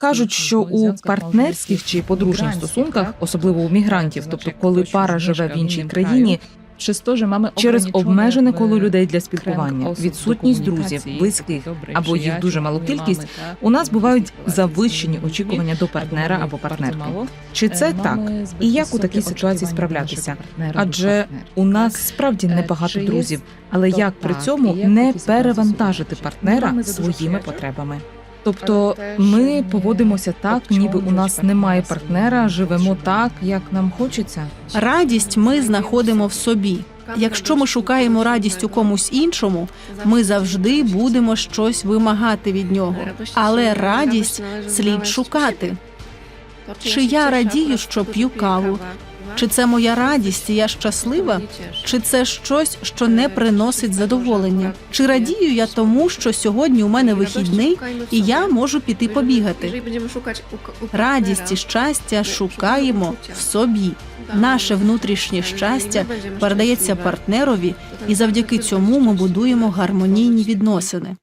Кажуть, що у партнерських чи подружніх стосунках, особливо у мігрантів, тобто коли пара живе в іншій країні, через обмежене коло людей для спілкування, відсутність друзів, близьких або їх дуже малу кількість, у нас бувають завищені очікування до партнера або партнерки. Чи це так? І як у такій ситуації справлятися? Адже у нас справді небагато друзів, але як при цьому не перевантажити партнера своїми потребами? Тобто ми поводимося так, ніби у нас немає партнера, живемо так, як нам хочеться. Радість ми знаходимо в собі. Якщо ми шукаємо радість у комусь іншому, ми завжди будемо щось вимагати від нього. Але радість слід шукати. Чи я радію, що п'ю каву? Чи це моя радість, я щаслива? Чи це щось, що не приносить задоволення? Чи радію я тому, що сьогодні у мене вихідний, і я можу піти побігати? Радість і щастя шукаємо в собі. Наше внутрішнє щастя передається партнерові, і завдяки цьому ми будуємо гармонійні відносини.